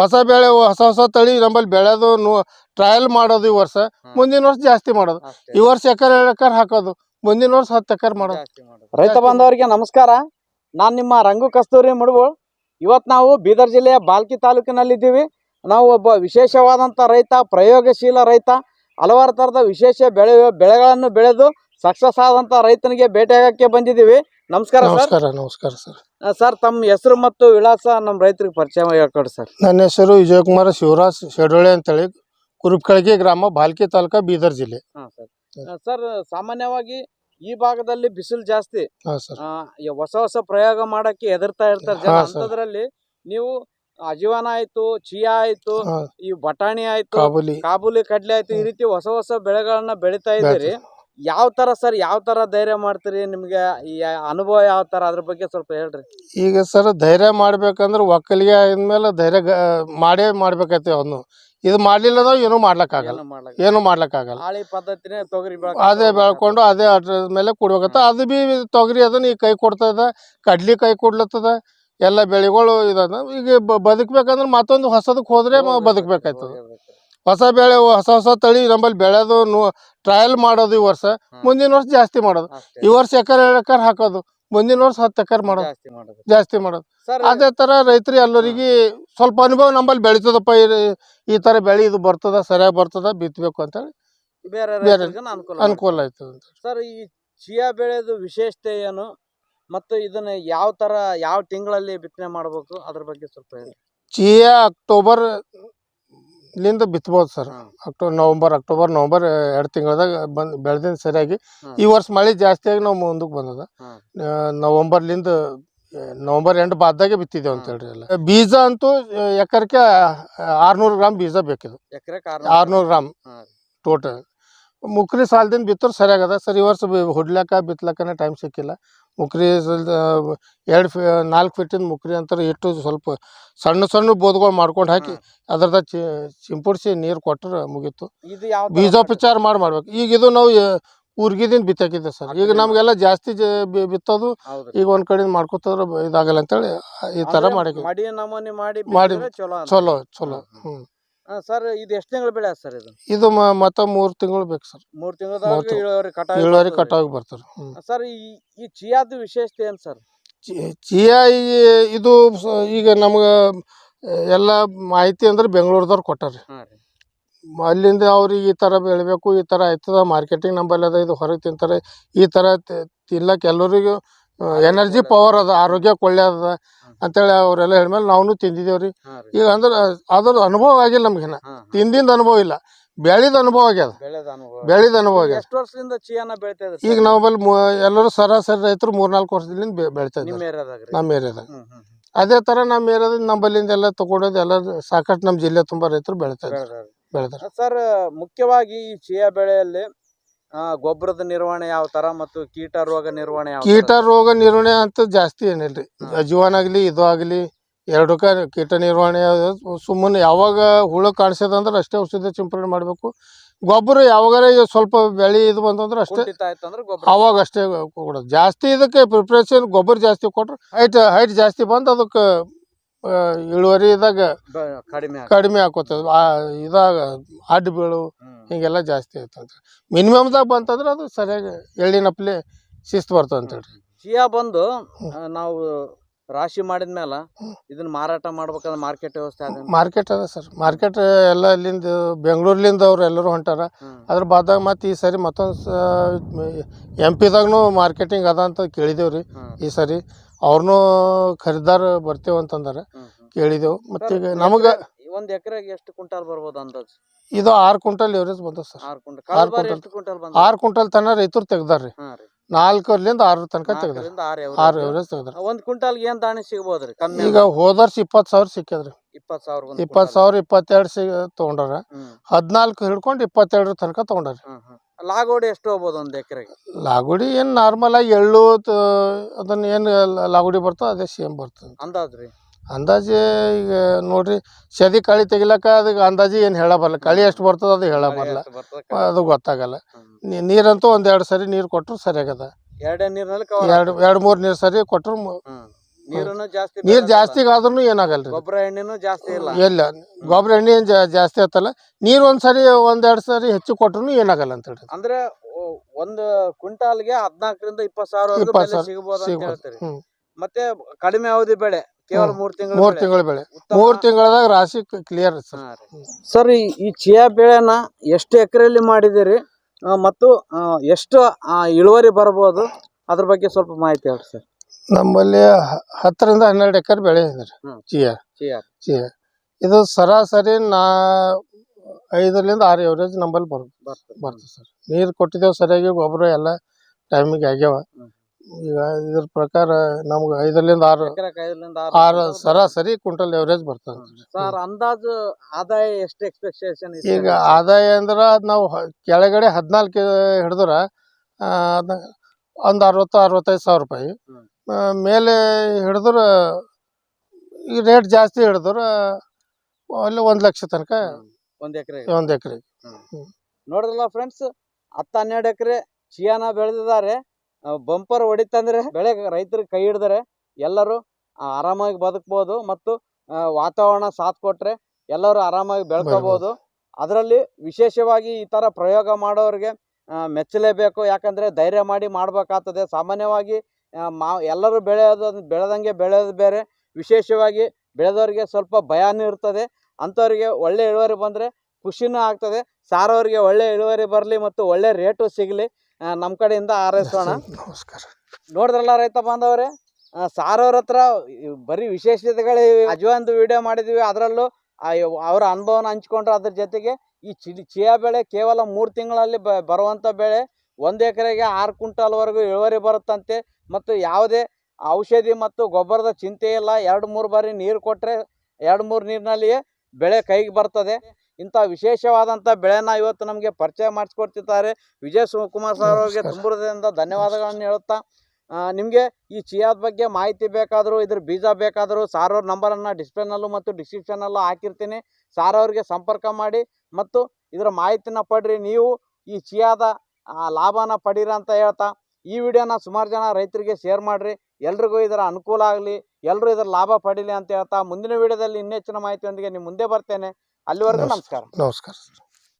ಹೊಸ ಬೆಳೆ ಹೊಸ ಹೊಸ ತಳಿ ನಮ್ಮಲ್ಲಿ ಬೆಳೆದು ಟ್ರಯಲ್ ಮಾಡೋದು ಈ ವರ್ಷ. ಮುಂದಿನ ವರ್ಷ ಜಾಸ್ತಿ ಮಾಡೋದು. ಈ ವರ್ಷ ಎಕರೆ ಎರಡು ಎಕರೆ ಹಾಕೋದು. ಮುಂದಿನ ವರ್ಷ ಹತ್ತು ಎಕರೆ ಮಾಡೋದು. ರೈತ ಬಾಂಧವರಿಗೆ ನಮಸ್ಕಾರ. ನಾನು ನಿಮ್ಮ ರಂಗು ಕಸ್ತೂರಿ ಮುಡುಗು ಇವತ್ತು ನಾವು ಬೀದರ್ ಜಿಲ್ಲೆಯ ಬಾಲ್ಕಿ ತಾಲೂಕಿನಲ್ಲಿದ್ದೀವಿ. ನಾವು ಒಬ್ಬ ವಿಶೇಷವಾದಂಥ ರೈತ ಪ್ರಯೋಗಶೀಲ ರೈತ. ಹಲವಾರು ಥರದ ವಿಶೇಷ ಬೆಳೆ ಬೆಳೆಗಳನ್ನು ಬೆಳೆದು ಸಕ್ಸಸ್ ಆದಂಥ ರೈತನಿಗೆ ಭೇಟಿಯಾಗಕ್ಕೆ ಬಂದಿದ್ದೀವಿ. ನಮಸ್ಕಾರ ಸರ್. ನಮಸ್ಕಾರ ನಮಸ್ಕಾರ ಸರ್. ಸರ್ ತಮ್ಮ ಹೆಸರು ಮತ್ತು ವಿಳಾಸ ನಮ್ಮ ರೈತರಿಗೆ ಪರಿಚಯ ಹೇಳ್ಕೊಡಿ ಸರ್. ನನ್ನ ಹೆಸರು ವಿಜಯಕುಮಾರ್ ಶಿವರಾಜ್ ಶೆಡೋಳೆ ಅಂತೇಳಿ ಕುರುಪ್ಕಳಗಿ ಗ್ರಾಮ ಬಾಲ್ಕಿ ತಾಲೂಕಾ ಬೀದರ್ ಜಿಲ್ಲೆ. ಹಾಂ ಸರ್. ಸರ್ ಸಾಮಾನ್ಯವಾಗಿ ಈ ಭಾಗದಲ್ಲಿ ಬಿಸಿಲು ಜಾಸ್ತಿ. ಹಾಂ ಸರ್. ಆ, ಹೊಸ ಹೊಸ ಪ್ರಯೋಗ ಮಾಡಕ್ಕೆ ಹೆದರ್ತಾ ಇರ್ತಾರೆ ಜನ. ಹಾ, ಸರ್. ಅಂತದ್ರಲ್ಲಿ ನೀವು ಅಜೀವನ ಆಯ್ತು ಚಿಯಾ ಆಯ್ತು ಹಾಂ. ಈ ಬಟಾಣಿ ಆಯ್ತು ಕಾಬುಲಿ. ಕಾಬೂಲಿ ಕಡ್ಲೆ ಆಯ್ತು ಈ ರೀತಿ ಹೊಸ ಹೊಸ ಬೆಳೆಗಳನ್ನ ಬೆಳಿತಾ ಇದ್ದೀರಿ. ಯಾವ ತರ ಸರ್ ಯಾವ ತರ ಧೈರ್ಯ ಮಾಡ್ತೀರಿ? ನಿಮ್ಗೆ ಈ ಅನುಭವ ಯಾವ ತರ? ಅದ್ರ ಬಗ್ಗೆ ಸ್ವಲ್ಪ ಹೇಳ್ರಿ. ಈಗ ಸರ್ ಧೈರ್ಯ ಮಾಡ್ಬೇಕಂದ್ರೆ ಒಕ್ಕಲಿಗೆ ಆದ್ಮೇಲೆ ಧೈರ್ಯ ಗ- ಮಾಡೇ ಮಾಡ್ಬೇಕೈತಿ ಅವನು. ಇದು ಮಾಡ್ಲಿಲ್ಲ ಅಂದ್ರೆ ಏನೂ ಮಾಡ್ಲಕ್ಕಾಗಲ್ಲ ಏನು ಆಗಲ್ಲ. ಮಾಡ್ಲಕ್ಕಾಗಲ್ಲ ಹಾಳಿ ಪದ್ಧತಿನೇ ತೊಗರಿ ಅದೇ ಬೆಳ್ಕೊಂಡು ಅದೇ ಅದ್ರ ಮೇಲೆ ಕೊಡ್ಬೇಕತ್ತ ಅದು ಬಿ ತೊಗರಿ ಅದನ್ನ ಈಗ ಕೈ ಕೊಡ್ತದ ಕಡ್ಲಿ ಕೈ ಕೊಡ್ಲತ್ತದ ಎಲ್ಲ ಬೆಳೆಗಳು ಇದನ್ನ. ಈಗ ಬ- ಬದುಕ್ಬೇಕಂದ್ರೆ ಮತ್ತೊಂದು ಹೊಸದಕ್ಕೆ ಹೋದ್ರೆ ಮ- ಬದುಕ್ಬೇಕಾಯ್ತದ. ಹೊಸ ಬೆಳೆ ಹೊಸ ಹೊಸ ತಳಿ ನಮ್ಮಲ್ಲಿ ಬೆಳೆದು ಟ್ರಯಲ್ ಮಾಡೋದು ಈ ವರ್ಷ. ಮುಂದಿನ ವರ್ಷ ಜಾಸ್ತಿ ಮಾಡೋದು. ಈ ವರ್ಷ ಎಕರೆ ಎರಡು ಎಕರೆ ಹಾಕೋದು. ಮುಂದಿನ ವರ್ಷ ಹತ್ತು ಎಕರೆ ಮಾಡೋದು. ಜಾಸ್ತಿ ಮಾಡೋದು. ಅದೇ ತರ ರೈತರಿ ಎಲ್ಲರಿಗೆ ಸ್ವಲ್ಪ ಅನುಭವ ನಮ್ಮಲ್ಲಿ ಬೆಳಿತದಪ್ಪ. ಈ- ತರ ಬೆಳೆ ಇದು ಬರ್ತದ ಸರಿಯಾಗಿ ಬರ್ತದ ಬಿತ್ತಬೇಕು ಅಂತೇಳಿ ಬೇರೆ ಅನುಕೂಲ ಆಯ್ತದ ಆಯ್ತು ಸರ್ ಈ ಚಿಯಾ ಬೆಳೆದು ವಿಶೇಷತೆ ಏನು? ಮತ್ತು ಇದನ್ನ ಯಾವ ತರ ಯಾವ ತಿಂಗಳಲ್ಲಿ ಬಿತ್ತನೆ ಮಾಡಬೇಕು? ಅದ್ರ ಬಗ್ಗೆ ಸ್ವಲ್ಪ ಹೇಳಿ ಚಿಯಾ ಅಕ್ಟೋಬರ್ ಲಿಂದ ಬಿತ್ಬೋದು sir. October November October November ಎರಡು ತಿಂಗಳದಾಗ ಬಂದು ಬೆಳೆದಿನ ಸರಿಯಾಗಿ. ಈ ವರ್ಷ ಮಳೆ ಜಾಸ್ತಿಯಾಗಿ ಆಗಿ ನಾವು ಮುಂದಕ್ಕೆ ಬಂದದ. ನವಂಬರ್ಲಿಂದ ನವಂಬರ್ ಎಂಟು ಬಾದ್ದಾಗೆ ಬಿತ್ತಿದ್ದೇವೆ ಅಂತ ಹೇಳ್ರಿ ಎಲ್ಲ. ಬೀಜ ಅಂತೂ ಎಕರೆಗೆ ಆರ್ನೂರು ಗ್ರಾಮ್ ಬೀಜ ಬೇಕಿದು. ಆರ್ನೂರು ಗ್ರಾಮ್ ಟೋಟಲ್. ಮುಕ್ರಿ ಸಾಲದಿಂದ ಬಿತ್ತರು ಸರಿಯಾಗದ. ಸರ್ ಈ ವರ್ಷ ಹೊಡ್ಲಾಕ ಹೊಡ್ಲಕ್ಕ ಬಿತ್ಲಕ್ಕನೇ ಟೈಮ್ ಸಿಕ್ಕಿಲ್ಲ. ಮುಕ್ರಿ ಎರಡು ಫಿ ನಾಲ್ಕು ಫೀಟಿಂದ ಮುಕ್ರಿ ಅಂತಾರೆ ಇಟ್ಟು ಸ್ವಲ್ಪ ಸಣ್ಣ ಸಣ್ಣ ಬೋದ್ಗಳು ಮಾಡ್ಕೊಂಡು ಹಾಕಿ ಅದರದ ಚಿ ಸಿಂಪಡಿಸಿ ನೀರು ಕೊಟ್ಟರೆ ಮುಗೀತು. ಬೀಜೋಪಚಾರ ಮಾಡಿ ಮಾಡ್ಬೇಕು. ಈಗ ಇದು ನಾವು ಊರ್ಗಿದಿಂದ ಬಿತ್ತಾಕಿದ್ದೆ ಸರ್. ಈಗ ನಮಗೆಲ್ಲ ಜಾಸ್ತಿ ಬಿತ್ತೋದು ಈಗ ಒಂದು ಕಡೆಯಿಂದ ಮಾಡ್ಕೋತಾರ ಇದಾಗಲ್ಲ ಅಂತೇಳಿ ಈ ತರ ಅಂದ್ರೆ ಮಾಡಿ ಮಡಿ ಮಾಡಿ ಮಾಡಿ- ಚಲೋ ಚಲೋ ಚಲೋ. ಹ್ಮ್ ಹಾ, ಸರ್ ಇದು ಎಷ್ಟು ತಿಂಗಳು ಬೆಳೆ ಸರ್ ಇದು? ಇದು ಮ- ಮತ್ತ ಮೂರು ತಿಂಗಳು ಬೇಕು ಸರ್. ಮೂರ್ ತಿಂಗಳದಾಗ ಮೂರ್ ತಿಂಗ್ಳು. ಇಳುವರಿ ಕಟಾವ್ ಇಳುವರಿ ಬರ್ತಾರೆ ಹ್ಮ್. ಸರ್ ಈ ಈ ಚಿಯಾದ ವಿಶೇಷತೆ ಏನ್ ಸರ್? ಚಿ- ಚಿಯಾ ಈ- ಇದು ಸ- ಈಗ ನಮ್ಗೆ ಎಲ್ಲ ಮಾಹಿತಿ ಅಂದ್ರೆ ಬೆಂಗಳೂರದವ್ರು ಕೊಟ್ಟಾರೆ. ಹಾ ರೀ. ಅಲ್ಲಿಂದ ಅವ್ರಿಗೆ ಈ ಥರ ಬೆಳಿಬೇಕು ಈ ಥರ ಆಯ್ತದ ಮಾರ್ಕೆಟಿಂಗ್ ನಂಬಲ್ಲಿ ಅದ ಇದು ಹೊರಗೆ ತಿಂತಾರೆ. ಈ ಥರ ತಿನ್ಲಕ್ಕೆ ಎಲ್ಲರಿಗೂ ಎನರ್ಜಿ ಪವರ್ ಅದ ಆರೋಗ್ಯಕ್ಕೆ ಒಳ್ಳೆ ಅದ ಅಂತೇಳಿ ಅವರೆಲ್ಲ ಹೇಳಿದ್ಮೇಲೆ ನಾವು ತಿಂದಿದ್ದೇವೆ ರೀ. ಹಾ ಈಗ ಅಂದ್ರೆ ಅದ್ರ ಅನುಭವ ಆಗಿಲ್ಲ ನಮ್ಗೆ. ತಿಂದಿಂದ ಅನುಭವ ಇಲ್ಲ. ಬೆಳೆದ ಅನುಭವ ಆಗ್ಯದ. ಬೆಳೆದ ಅನುಭವ. ಆಗ್ಯದ. ಈಗ ನಾವಲ್ಲಿ ಎಲ್ಲರೂ ಸರಾಸರಿ ರೈತರು ಮೂರ್ನಾಲ್ಕು ವರ್ಷದಿಂದ ಬೆಳಿತಾ ನಿಮ್ಮ ಇದ್ದಾರೆ ನಮ್ಮ ಏರಿಯಾದಾಗ. ಅದೇ ತರ ನಮ್ಮ ಏರಿಯಾದಿಂದ ನಮ್ಮಲ್ಲಿಂದ ಎಲ್ಲ ತಗೊಂಡೋದು ಎಲ್ಲ ಸಾಕಷ್ಟು ನಮ್ಮ ಜಿಲ್ಲೆ ತುಂಬಾ ರೈತರು ಬೆಳಿತಾ ಇದ್ದಾರೆ. ಬೆಳೆದಾರ. ಸರ್ ಮುಖ್ಯವಾಗಿ ಈ ಚಿಯಾ ಬೆಳೆಯಲ್ಲಿ ಗೊಬ್ಬರದ ನಿರ್ವಹಣೆ ಯಾವ ತರ ಮತ್ತು ಕೀಟ ರೋಗ ನಿರ್ವಹಣೆ ಯಾವ ಕೀಟ ರೋಗ ನಿರ್ವಹಣೆ ಅಂತ ಜಾಸ್ತಿ ಏನಿಲ್ರಿ. ಜೀವನ ಆಗಲಿ ಇದು ಆಗಲಿ ಎರಡಕ್ಕ ಕೀಟ ನಿರ್ವಹಣೆ ಸುಮ್ಮನೆ ಯಾವಾಗ ಹುಳು ಕಾಣಿಸದಂದ್ರೆ ಅಷ್ಟೇ ಔಷಧ ಸಿಂಪಡಣೆ ಮಾಡಬೇಕು. ಗೊಬ್ಬರ ಯಾವಾಗಾರ ಸ್ವಲ್ಪ ಬೆಳೆ ಇದು ಬಂತಂದ್ರೆ ಅಷ್ಟೇ ಅವಾಗ ಅಷ್ಟೇ ಕೊಡೋದು. ಜಾಸ್ತಿ ಇದಕ್ಕೆ ಪ್ರಿಪ್ರೇಷನ್ ಗೊಬ್ಬರ ಜಾಸ್ತಿ ಕೊಟ್ರೆ ಹೈಟ್ ಹೈಟ್ ಜಾಸ್ತಿ ಬಂದು ಅದಕ್ಕೆ ಇಳುವರಿದಾಗ ಇದ್ದಾಗ ಕಡಿಮೆ. ಕಡಿಮೆ ಆಕೋತದ ಆ ಇದಾಗ ಅಡ್ಡ ಬೀಳು ಹೀಗೆಲ್ಲ ಜಾಸ್ತಿ ಆಯ್ತಂತ ಮಿನಿಮಮ್ದಾಗ ಬಂತಂದ್ರೆ ಅದು ಸರಿಯಾಗಿ ಎಳ್ಳಿನಪ್ಲೆ ಶಿಸ್ತು ಬರ್ತದೆ ಅಂತೇಳಿ ಚಿಯಾ ಬಂದು ನಾವು ರಾಶಿ ಮಾಡಿದ್ಮೇಲ ಇದನ್ನ ಮಾರಾಟ ಮಾಡ್ಬೇಕಂದ್ರೆ ಮಾರ್ಕೆಟ್ ವ್ಯವಸ್ಥೆ ಅದ ಮಾರ್ಕೆಟ್ ಅದ ಸರ್. ಮಾರ್ಕೆಟ್ ಎಲ್ಲ ಇಲ್ಲಿಂದ ಬೆಂಗಳೂರ್ಲಿಂದ ಅವ್ರು ಎಲ್ಲರೂ ಹೊಂಟಾರ. ಅದ್ರ ಬಾದಾಗ ಮತ್ತೆ ಈ ಸರಿ ಮತ್ತೊಂದು ಎಂ ಪಿದಾಗೂ ಮಾರ್ಕೆಟಿಂಗ್ ಅದ ಅಂತ ಕೇಳಿದೇವ್ರಿ. ಈ ಸರಿ ಅವ್ರನ್ನೂ ಖರೀದಾರ ಬರ್ತೇವೆ ಅಂತಂದಾರೆ. ಕೇಳಿದೆವು. ಮತ್ತೆ ಈಗ ಸರ್, ನಮಗೆ ಒಂದ್ ಎಕರೆಗೆ ಎಷ್ಟು ಕ್ವಿಂಟಾಲ್ ಬರ್ಬೋದು ಅಂದಾಜು? ಇದು ಆರು ಕ್ವಿಂಟಲ್ ಎವರೇಜ್ ಬಂದ ಸರ್. ಆರು ಕ್ವಿಂಟಲ್. ಆರು ಕ್ವಿಂಟಲ್. ಎಷ್ಟು ಕ್ವಿಂಟಲ್ ಬಂದ ಆರು ಕ್ವಿಂಟಲ್ ತನ ರೈತರು ತೆಗ್ದಾರ್ರಿ ನಾಲ್ಕರಿಂದ ಆರು ತನಕ ತೆಗ್ದಾರ ಆರು. ಎವರೇಜ್. ತೆಗ್ದಾರ ಒಂದ್ ಕ್ವಿಂಟಾಲ್ಗೆ ಏನ್ ದಾಣಿ ಸಿಗ್ಬೋದ್ರಿ ಕಮ್ಮಿ ಈಗ ಹೋದ ವರ್ಷ ಇಪ್ಪತ್ತು ಸಾವಿರ ಸಿಕ್ಕಿದ್ರಿ ಇಪ್ಪತ್ ಸಾವಿರ ಇಪ್ಪತ್ತು ಕ್ವಿಂಟಾಲ್. ಸಾವಿರ ಇಪ್ಪತ್ತೆರಡು ಸಿಗ ತೊಗೊಂಡಾರ. ಹದಿನಾಲ್ಕು ಹಿಡ್ಕೊಂಡು ಇಪ್ಪತ್ತೆರಡರ ತನಕ ತೊಗೊಂಡಾರ. ಲಾಗೋಡಿ ಎಷ್ಟು ಹೋಗ್ಬೋದು ಒಂದು ಎಕರೆಗೆ? ಲಾಗುಡಿ ಏನು ನಾರ್ಮಲ್ ಆಗಿ ಎಳ್ಳು ಅದನ್ನು ಏನು ಲಾಗುಡಿ ಬರ್ತೋ ಅದೇ ಸೇಮ್ ಬರ್ತದೆ. ಅಂದಾಜ್ರಿ ಅಂದಾಜು ಈಗ ನೋಡ್ರಿ ಸದಿ ಕಳಿ ತೆಗಿಲಕ್ಕ ಅದಕ್ಕೆ ಅಂದಾಜು ಏನು ಹೇಳಬಾರಲ್ಲ ಕಳಿ ಎಷ್ಟು ಬರ್ತದೆ ಅದು ಹೇಳ ಬರಲ್ಲ ಅದು ಗೊತ್ತಾಗಲ್ಲ. ನೀ- ನೀರಂತೂ ಒಂದೆರಡು ಸರಿ ನೀರು ಕೊಟ್ಟರು ಸರಿಯಾಗದ. ಎರಡೇ ನೀರಿನಲ್ಲಿ ಎರಡು ಎರಡು ಮೂರು ನೀರು ಸರಿ ಕೊಟ್ಟರು ಹ್ಮ್. ನೀರನ್ನು ಜಾಸ್ತಿ ನೀರ್. ಜಾಸ್ತಿ ಆದ್ರೂ ಏನಾಗಲ್ರಿ? ಗೊಬ್ಬರ ಎಣ್ಣೆನೂ ಜಾಸ್ತಿ ಇಲ್ಲ. ಇಲ್ಲ. ಗೊಬ್ಬರ ಎಣ್ಣೆ ಏನ್ ಜಾ- ಜಾಸ್ತಿ ಆತಲ್ಲ. ನೀರ್ ಒಂದ್ಸರಿ ಒಂದೆರಡ್ ಸರಿ ಹೆಚ್ಚು ಕೊಟ್ರು ಏನಾಗಲ್ಲ ಅಂತ ಹೇಳಿ ಅಂದ್ರೆ ಒ- ಒಂದು ಕ್ವಿಂಟಾಲ್ಗೆ ಹದ್ನಾಲ್ಕರಿಂದ ಇಪ್ಪತ್ತು ಸಾವಿರ ಇಪ್ಪತ್ತು ಬೆಲೆ ಸಾವಿರ ಸಿಗಬಹುದು ಅಂತ ಸಿಗ್ಬೋದು. ಹೇಳ್ತೀರಿ. ಹ್ಮ್. ಮತ್ತೆ ಕಡಿಮೆ ಅವಧಿ ಬೆಳೆ ಕೇವಲ ಹ್ಮ್. ಮೂರ್ ತಿಂಗಳು ಮೂರ್ ತಿಂಗಳ ಬೆಳೆ. ಮೂರ್ ತಿಂಗಳದಾಗ ರಾಶಿ ಕ್ಲಿಯರ್ ಸರ್. ಸರ್ ಈ ಈ ಚಿಯಾ ಬೆಳೆನ ಎಷ್ಟು ಎಕರೆಯಲ್ಲಿ ಮಾಡಿದಿರಿ ಆ, ಮತ್ತು ಆ, ಎಷ್ಟು ಆ, ಇಳುವರಿ ಬರಬಹುದು ಅದ್ರ ಬಗ್ಗೆ ಸ್ವಲ್ಪ ಮಾಹಿತಿ ಹೇಳ್ರಿ ಸರ್. ನಮ್ಮಲ್ಲಿ ಹತ್ತರಿಂದ ಹನ್ನೆರಡು ಎಕರೆ ಬೆಳೆ ಇದೆ ರೀ. ಹ್ಮ್. ಚಿಯಾ. ಚಿಯಾ. ಚಿಯಾ. ಇದು ಸರಾಸರಿ ನಾ ಐದರಿಂದ ಆರು ಎವರೇಜ್ ನಂಬಲ್ಲಿ ಬರ್ ಬರ್ತದೆ. ಬರ್ತದೆ ಸರ್. ನೀರು ಕೊಟ್ಟಿದ್ದೇವೆ ಸರಿಯಾಗಿ ಗೊಬ್ಬರ ಎಲ್ಲ ಟೈಮಿಗೆ ಆಗ್ಯಾವ. ಹ್ಮ್. ಈಗ ಇದ್ರ ಪ್ರಕಾರ ನಮ್ಗೆ ಐದರಿಂದ ಆರು ಎಕರೆಗೆ ಐದರಿಂದ ಆರು ಸರಾಸರಿ ಕ್ವಿಂಟಲ್ ಎವರೇಜ್ ಬರ್ತದೆ ಸರ್. ಅಂದಾಜು ಆದಾಯ ಎಷ್ಟು ಎಕ್ಸ್ಪೆಕ್ಟೇಷನ್ ಈಗ ಆದಾಯ ಅಂದ್ರೆ ಅದ್ ನಾವು ಹ- ಕೆಳಗಡೆ ಹದಿನಾಲ್ಕು ಹಿಡಿದ್ರೆ ಒಂದು ಅರವತ್ತು ಅರವತ್ತೈದು ಸಾವಿರ ರೂಪಾಯಿ. ಹ್ಮ್. ಮೇಲೆ ಹಿಡಿದ್ರೆ ಈ ರೇಟ್ ಜಾಸ್ತಿ ಹಿಡಿದ್ರೆ ಅಲ್ಲಿ ಒಂದು ಲಕ್ಷ ತನಕ ಒಂದು ಎಕರೆ ಒಂದು ಎಕರೆ ನೋಡಿದ್ರಲ್ಲ ಫ್ರೆಂಡ್ಸ್ ಹತ್ತು ಹನ್ನೆರಡು ಎಕರೆ ಚಿಯಾನ ಬೆಳೆದಿದ್ದಾರೆ. ಬಂಪರ್ ಹೊಡಿತಂದ್ರೆ ಬೆಳೆ ರೈತರಿಗೆ ಕೈ ಹಿಡಿದರೆ ಎಲ್ಲರೂ ಆರಾಮಾಗಿ ಬದುಕ್ಬೋದು ಮತ್ತು ವಾತಾವರಣ ಸಾಥ್ ಕೊಟ್ಟರೆ ಎಲ್ಲರೂ ಆರಾಮಾಗಿ ಬೆಳ್ಕೋಬಹುದು ಅದರಲ್ಲಿ ವಿಶೇಷವಾಗಿ ಈ ತರ ಪ್ರಯೋಗ ಮಾಡೋರಿಗೆ ಮೆಚ್ಚಲೇಬೇಕು. ಯಾಕಂದ್ರೆ ಧೈರ್ಯ ಮಾಡಿ ಮಾಡಬೇಕಾಗ್ತದೆ. ಸಾಮಾನ್ಯವಾಗಿ ಮಾ ಎಲ್ಲರೂ ಬೆಳೆಯೋದು ಬೆಳೆದಂಗೆ ಬೆಳೆಯೋದು ಬೇರೆ. ವಿಶೇಷವಾಗಿ ಬೆಳೆದವರಿಗೆ ಸ್ವಲ್ಪ ಭಯನೂ ಇರ್ತದೆ. ಅಂಥವ್ರಿಗೆ ಒಳ್ಳೆ ಇಳುವರಿ ಬಂದರೆ ಖುಷಿನೂ ಆಗ್ತದೆ. ಸಾರೋರಿಗೆ ಒಳ್ಳೆ ಇಳುವರಿ ಬರಲಿ ಮತ್ತು ಒಳ್ಳೆ ರೇಟು ಸಿಗಲಿ. ನಮ್ಮ ಕಡೆಯಿಂದ ಆರೈಸೋಣ. ನಮಸ್ಕಾರ. ನೋಡಿದ್ರಲ್ಲ ರೈತ ಬಾಂಧವರೇ? ಸಾರವ್ರ ಸಾರೋರ ಹತ್ರ ಬರೀ ವಿಶೇಷತೆಗಳಿವೆ ಅಜ್ವಾನ್ದು ವಿಡಿಯೋ ಮಾಡಿದ್ವಿ. ಅದರಲ್ಲೂ ಅವರ ಅನುಭವನ ಹಂಚ್ಕೊಂಡ್ರೆ ಅದ್ರ ಜೊತೆಗೆ ಈ ಚಿ ಚಿಯಾ ಬೆಳೆ ಕೇವಲ ಮೂರು ತಿಂಗಳಲ್ಲಿ ಬ ಬರುವಂಥ ಬೆಳೆ. ಒಂದು ಎಕರೆಗೆ ಆರು ಕ್ವಿಂಟಾಲ್ವರೆಗೂ ಇಳುವರಿ ಬರುತ್ತಂತೆ ಮತ್ತು ಯಾವುದೇ ಔಷಧಿ ಮತ್ತು ಗೊಬ್ಬರದ ಚಿಂತೆ ಇಲ್ಲ. ಎರಡು ಮೂರು ಬಾರಿ ನೀರು ಕೊಟ್ಟರೆ ಎರಡು ಮೂರು ನೀರಿನಲ್ಲಿಯೇ ಬೆಳೆ ಕೈಗೆ ಬರ್ತದೆ. ಇಂಥ ವಿಶೇಷವಾದಂಥ ಬೆಳೆನ ಇವತ್ತು ನಮಗೆ ಪರಿಚಯ ಮಾಡಿಸ್ಕೊಡ್ತಿದ್ದಾರೆ. ವಿಜಯ್ ಕುಮಾರ್ ಸರ್ ಅವರಿಗೆ ತುಂಬುರದಿಂದ ಧನ್ಯವಾದಗಳನ್ನು ಹೇಳುತ್ತಾ ನಿಮಗೆ ಈ ಚಿಯಾದ ಬಗ್ಗೆ ಮಾಹಿತಿ ಬೇಕಾದರೂ ಇದ್ರ ಬೀಜ ಬೇಕಾದರೂ ಸಾರ್ ಅವ್ರ ನಂಬರನ್ನು ಡಿಸ್ಪ್ಲೇನಲ್ಲೂ ಮತ್ತು ಡಿಸ್ಕ್ರಿಪ್ಷನಲ್ಲೂ ಹಾಕಿರ್ತೀನಿ. ಸಾರ್ ಅವ್ರಿಗೆ ಸಂಪರ್ಕ ಮಾಡಿ ಮತ್ತು ಇದರ ಮಾಹಿತಿನ ಪಡ್ರಿ. ನೀವು ಈ ಚಿಯಾದ ಲಾಭನ ಪಡೀರಿ ಅಂತ ಹೇಳ್ತಾ ಈ ವಿಡಿಯೋನ ಸುಮಾರು ಜನ ರೈತರಿಗೆ ಶೇರ್ ಮಾಡಿರಿ. ಎಲ್ರಿಗೂ ಇದರ ಅನುಕೂಲ ಆಗಲಿ ಎಲ್ಲರೂ ಇದರ ಲಾಭ ಪಡೀಲಿ ಅಂತ ಹೇಳ್ತಾ ಮುಂದಿನ ವಿಡಿಯೋದಲ್ಲಿ ಇನ್ನೆಚ್ಚಿನ ಮಾಹಿತಿಯೊಂದಿಗೆ ನಿಮ್ಮ ಮುಂದೆ ಬರ್ತೇನೆ. ಅಲ್ಲಿವರೆಗೂ ನಮಸ್ಕಾರ. ನಮಸ್ಕಾರ.